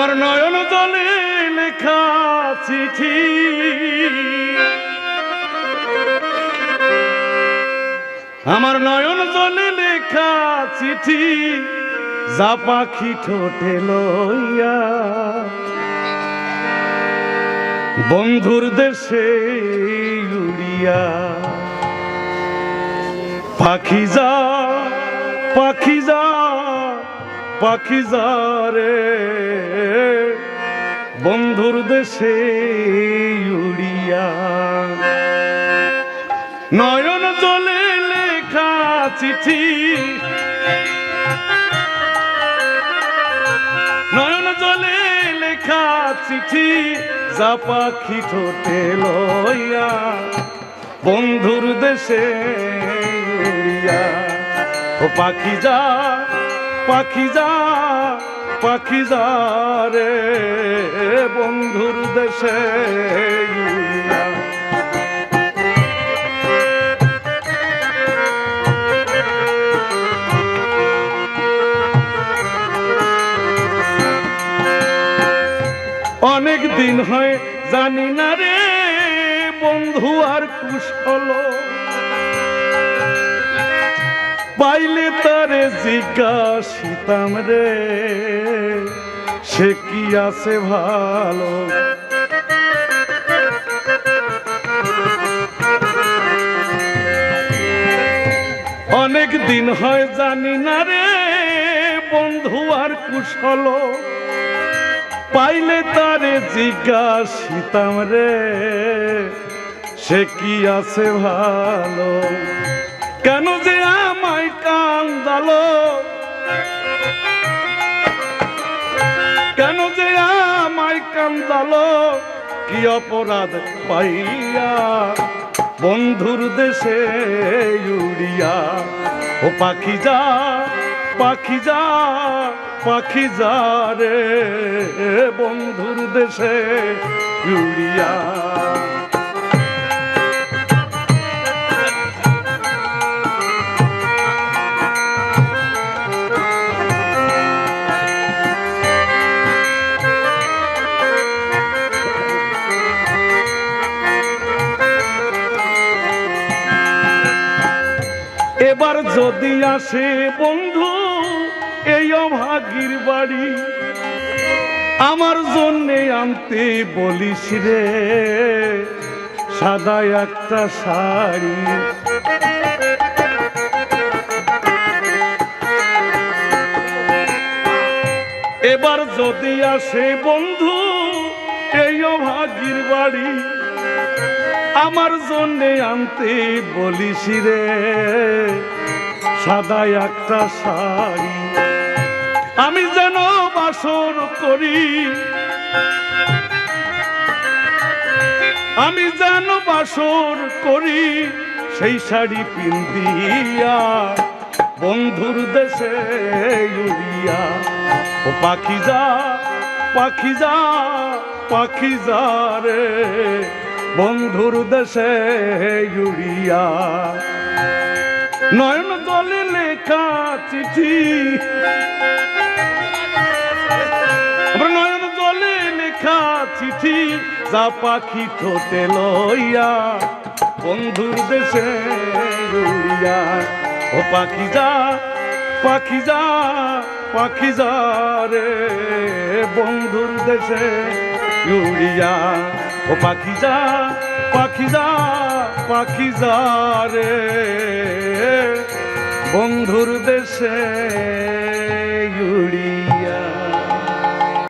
আমার নয়ন জলে লেখা চিঠি। আমার নয়ন জলে লেখা চিঠি, যা পাখি ঠোঁটে লইয়া। বন্ধুর দেশে উড়িয়া। পাখি যা পাখি যা পাখি যা রে বন্ধুর দেশে উড়িয়া। নয়ন জলে লেখা চিঠি। নয়ন জলে লেখা চিঠি যা পাখি ঠোঁটে লইয়া বন্ধুর দেশে উড়িয়া। ও পাখি যা পাখি যা পাখি যা রে বন্ধুর দেশে অনেক দিন হয় জানি না রে বন্ধু আর কুশল পাইলে তারে জিজ্ঞাসিতাম রে, সে কি আছে ভালো? অনেক দিন হয় জানি না রে, বন্ধু আর কুশল। পাইলে তারে জিজ্ঞাসিতাম রে, সে কি আছে ভালো? কেন যে কান্দালো কেন যে আমায় কান্দালো? কি অপরাধ পাইয়া? বন্ধুর দেশে উড়িয়া। ও পাখি যা পাখি যা পাখি যা রে। বন্ধুর দেশে উড়িয়া। যদি আসে বন্ধু, এই অভাগীর বাড়ি, আমার জন্যে আনতে বলিস রে। সাদা একটা শাড়ি। এবার যদি আসে বন্ধু, এই অভাগীর বাড়ি, আমার জন্যে আনতে বলিস রে। সাদা একটা শাড়ি। আমি যেন বাসর করি। আমি যেন বাসর করি। সেই শাড়ি পিন্দিয়া বন্ধুর দেশে উড়িয়া ও পাখি যা পাখি যা পাখি যা রে, বন্ধুর দেশে উড়িয়া নয়ন জলে লেখা চিঠি। নয়ন জলে লেখা চিঠি, যা পাখি ঠোঁটে লইয়া, বন্ধুর দেশে উড়িয়া ও পাখি যা পাখি যা পাখি যা রে, বন্ধুর দেশে উড়িয়া ও পাখি যা পাখি যা পাখি যা রে। বন্ধুর দেশে